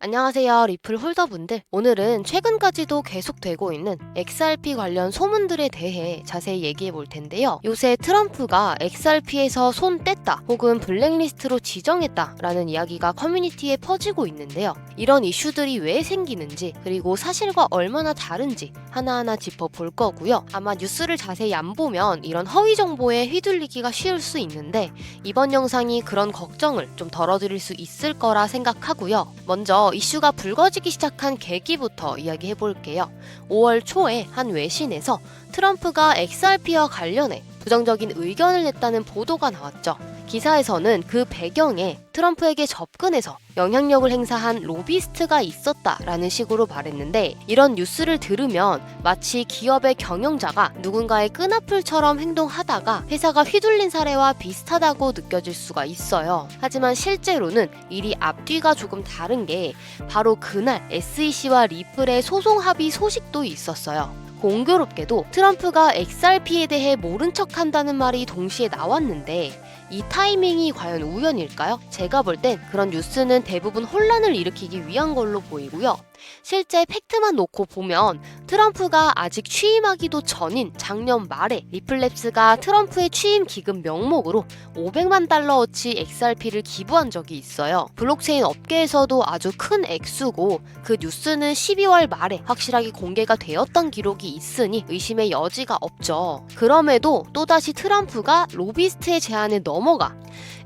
안녕하세요, 리플 홀더분들. 오늘은 최근까지도 계속되고 있는 XRP 관련 소문들에 대해 자세히 얘기해 볼 텐데요. 요새 트럼프가 XRP에서 손 뗐다 혹은 블랙리스트로 지정했다 라는 이야기가 커뮤니티에 퍼지고 있는데요. 이런 이슈들이 왜 생기는지 그리고 사실과 얼마나 다른지 하나하나 짚어볼 거고요. 아마 뉴스를 자세히 안 보면 이런 허위 정보에 휘둘리기가 쉬울 수 있는데 이번 영상이 그런 걱정을 좀 덜어드릴 수 있을 거라 생각하고요. 먼저 이슈가 불거지기 시작한 계기부터 이야기해 볼게요. 5월 초에 한 외신에서 트럼프가 XRP와 관련해 부정적인 의견을 냈다는 보도가 나왔죠. 기사에서는 그 배경에 트럼프에게 접근해서 영향력을 행사한 로비스트가 있었다라는 식으로 말했는데 이런 뉴스를 들으면 마치 기업의 경영자가 누군가의 끈앞을처럼 행동하다가 회사가 휘둘린 사례와 비슷하다고 느껴질 수가 있어요. 하지만 실제로는 일이 앞뒤가 조금 다른 게 바로 그날 SEC와 리플의 소송 합의 소식도 있었어요. 공교롭게도 트럼프가 XRP에 대해 모른 척 한다는 말이 동시에 나왔는데 이 타이밍이 과연 우연일까요? 제가 볼 땐 그런 뉴스는 대부분 혼란을 일으키기 위한 걸로 보이고요. 실제 팩트만 놓고 보면 트럼프가 아직 취임하기도 전인 작년 말에 리플랩스가 트럼프의 취임 기금 명목으로 500만 달러어치 XRP를 기부한 적이 있어요. 블록체인 업계에서도 아주 큰 액수고 그 뉴스는 12월 말에 확실하게 공개가 되었던 기록이 있으니 의심의 여지가 없죠. 그럼에도 또다시 트럼프가 로비스트의 제안에 넘어가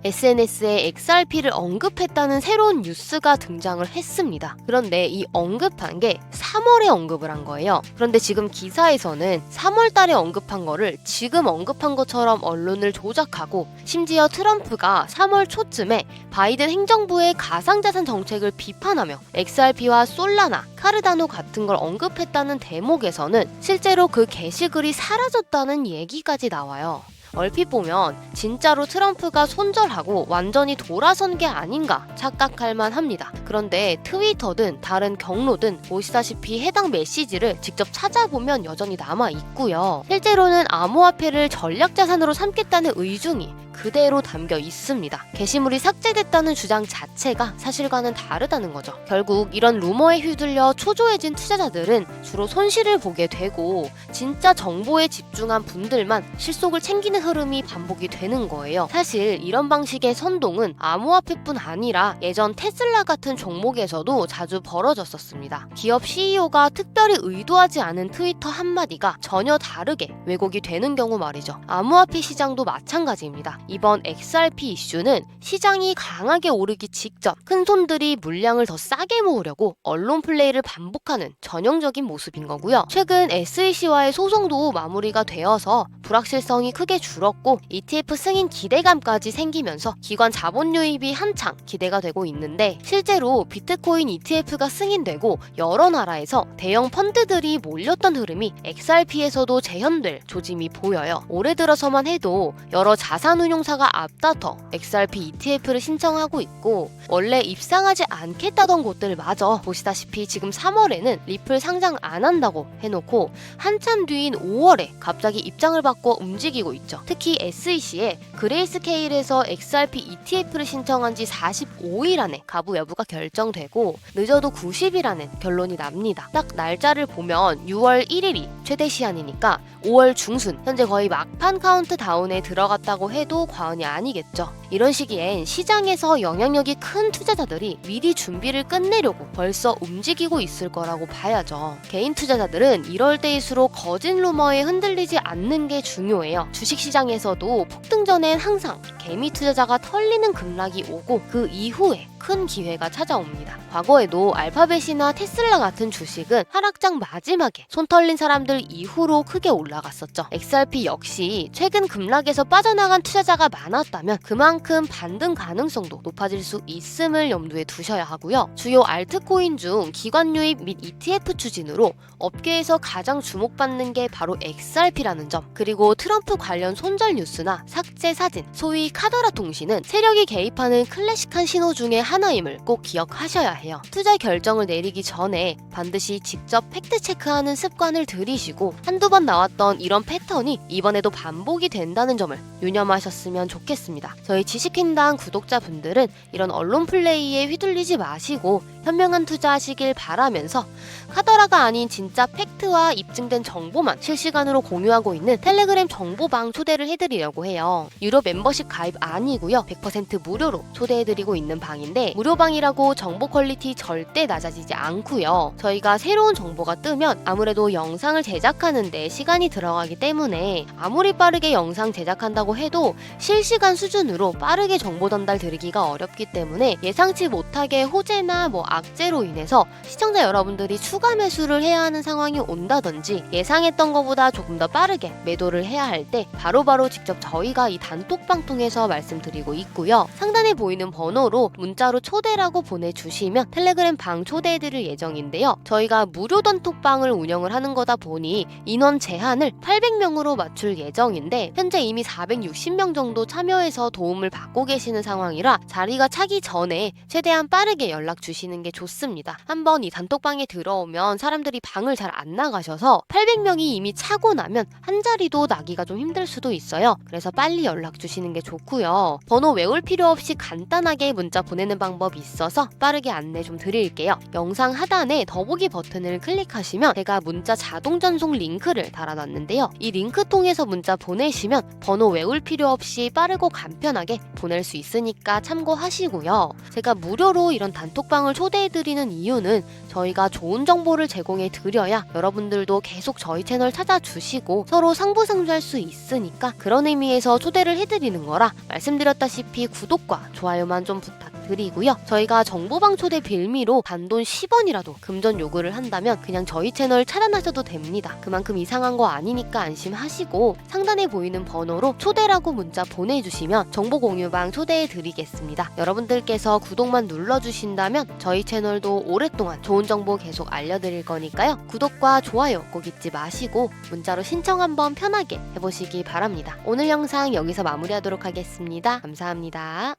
SNS에 XRP를 언급했다는 새로운 뉴스가 등장을 했습니다. 그런데 이 언급한 게 3월에 언급을 한 거예요. 그런데 지금 기사에서는 3월 달에 언급한 거를 지금 언급한 것처럼 언론을 조작하고 심지어 트럼프가 3월 초쯤에 바이든 행정부의 가상자산 정책을 비판하며 XRP와 솔라나, 카르다노 같은 걸 언급했다는 대목에서는 실제로 그 게시글이 사라졌다는 얘기까지 나와요. 얼핏 보면 진짜로 트럼프가 손절하고 완전히 돌아선 게 아닌가 착각할 만합니다. 그런데 트위터든 다른 경로든 보시다시피 해당 메시지를 직접 찾아보면 여전히 남아 있고요. 실제로는 암호화폐를 전략 자산으로 삼겠다는 의중이 그대로 담겨 있습니다. 게시물이 삭제됐다는 주장 자체가 사실과는 다르다는 거죠. 결국 이런 루머에 휘둘려 초조해진 투자자들은 주로 손실을 보게 되고 진짜 정보에 집중한 분들만 실속을 챙기는 흐름이 반복이 되는 거예요. 사실 이런 방식의 선동은 암호화폐뿐 아니라 예전 테슬라 같은 종목에서도 자주 벌어졌었습니다. 기업 CEO가 특별히 의도하지 않은 트위터 한마디가 전혀 다르게 왜곡이 되는 경우 말이죠. 암호화폐 시장도 마찬가지입니다. 이번 XRP 이슈는 시장이 강하게 오르기 직전 큰 손들이 물량을 더 싸게 모으려고 언론 플레이를 반복하는 전형적인 모습인 거고요. 최근 SEC와의 소송도 마무리가 되어서 불확실성이 크게 줄었고 ETF 승인 기대감까지 생기면서 기관 자본 유입이 한창 기대가 되고 있는데 실제로 비트코인 ETF가 승인되고 여러 나라에서 대형 펀드들이 몰렸던 흐름이 XRP에서도 재현될 조짐이 보여요. 올해 들어서만 해도 여러 자산운용 사가 앞다퉈 XRP ETF를 신청하고 있고 원래 입상하지 않겠다던 곳들마저 보시다시피 지금 3월에는 리플 상장 안 한다고 해놓고 한참 뒤인 5월에 갑자기 입장을 바꿔 움직이고 있죠. 특히 SEC에 그레이스케일에서 XRP ETF를 신청한 지 45일 안에 가부 여부가 결정되고 늦어도 90일 안에 결론이 납니다. 딱 날짜를 보면 6월 1일이 최대 시한이니까 5월 중순 현재 거의 막판 카운트 다운에 들어갔다고 해도 과언이 아니겠죠. 이런 시기엔 시장에서 영향력이 큰 투자자들이 미리 준비를 끝내려고 벌써 움직이고 있을 거라고 봐야죠. 개인 투자자들은 이럴 때일수록 거짓 루머에 흔들리지 않는 게 중요해요. 주식시장에서도 폭등 전엔 항상 개미 투자자가 털리는 급락이 오고 그 이후에 큰 기회가 찾아옵니다. 과거에도 알파벳이나 테슬라 같은 주식은 하락장 마지막에 손 털린 사람들 이후로 크게 올라갔었죠. XRP 역시 최근 급락에서 빠져나간 투자자가 많았다면 그만큼 반등 가능성도 높아질 수 있음을 염두에 두셔야 하고요. 주요 알트코인 중 기관 유입 및 ETF 추진으로 업계에서 가장 주목받는 게 바로 XRP라는 점. 그리고 트럼프 관련 손절 뉴스나 삭제 사진, 소위 카더라 통신은 세력이 개입하는 클래식한 신호 중에 하나임을 꼭 기억하셔야 해요. 투자 결정을 내리기 전에 반드시 직접 팩트 체크하는 습관을 들이시고 한두 번 나왔던 이런 패턴이 이번에도 반복이 된다는 점을 유념하셨으면 좋겠습니다. 저희 지식인당 구독자분들은 이런 언론 플레이에 휘둘리지 마시고 현명한 투자하시길 바라면서 카더라가 아닌 진짜 팩트와 입증된 정보만 실시간으로 공유하고 있는 텔레그램 정보방 초대를 해드리려고 해요. 유료 멤버십 가입 아니고요. 100% 무료로 초대해드리고 있는 방인데 무료방이라고 정보 퀄리티 절대 낮아지지 않고요. 저희가 새로운 정보가 뜨면 아무래도 영상을 제작하는데 시간이 들어가기 때문에 아무리 빠르게 영상 제작한다고 해도 실시간 수준으로 빠르게 정보 전달 드리기가 어렵기 때문에 예상치 못하게 호재나 뭐 악재로 인해서 시청자 여러분들이 추가 매수를 해야 하는 상황이 온다든지 예상했던 것보다 조금 더 빠르게 매도를 해야 할 때 바로바로 직접 저희가 이 단톡방 통해서 말씀드리고 있고요. 상단에 보이는 번호로 문자로 초대라고 보내주시면 텔레그램 방 초대해드릴 예정인데요. 저희가 무료 단톡방을 운영을 하는 거다 보니 인원 제한을 800명으로 맞출 예정인데 현재 이미 460명 정도 참여해서 도움을 받고 계시는 상황이라 자리가 차기 전에 최대한 빠르게 연락 주시는 게 좋습니다. 한번 이 단톡방에 들어오면 사람들이 방을 잘 안 나가셔서 800명이 이미 차고 나면 한 자리도 나기가 좀 힘들 수도 있어요. 그래서 빨리 연락 주시는 게 좋고요. 번호 외울 필요 없이 간단하게 문자 보내는 방법이 있어서 빠르게 안내 좀 드릴게요. 영상 하단에 더보기 버튼을 클릭하시면 제가 문자 자동 전송 링크를 달아놨는데요. 이 링크 통해서 문자 보내시면 번호 외울 필요 없이 빠르고 간편하게 보낼 수 있으니까 참고하시고요. 제가 무료로 이런 단톡방을 초대 해드리는 이유는 저희가 좋은 정보를 제공해 드려야 여러분들도 계속 저희 채널 찾아주시고 서로 상부상조할 수 있으니까 그런 의미에서 초대를 해드리는 거라 말씀드렸다시피 구독과 좋아요만 좀 부탁 드리고요. 저희가 정보방 초대 빌미로 단돈 10원이라도 금전 요구를 한다면 그냥 저희 채널 차단하셔도 됩니다. 그만큼 이상한 거 아니니까 안심하시고 상단에 보이는 번호로 초대라고 문자 보내주시면 정보 공유방 초대해 드리겠습니다. 여러분들께서 구독만 눌러주신다면 저희 채널도 오랫동안 좋은 정보 계속 알려드릴 거니까요. 구독과 좋아요 꼭 잊지 마시고 문자로 신청 한번 편하게 해보시기 바랍니다. 오늘 영상 여기서 마무리하도록 하겠습니다. 감사합니다.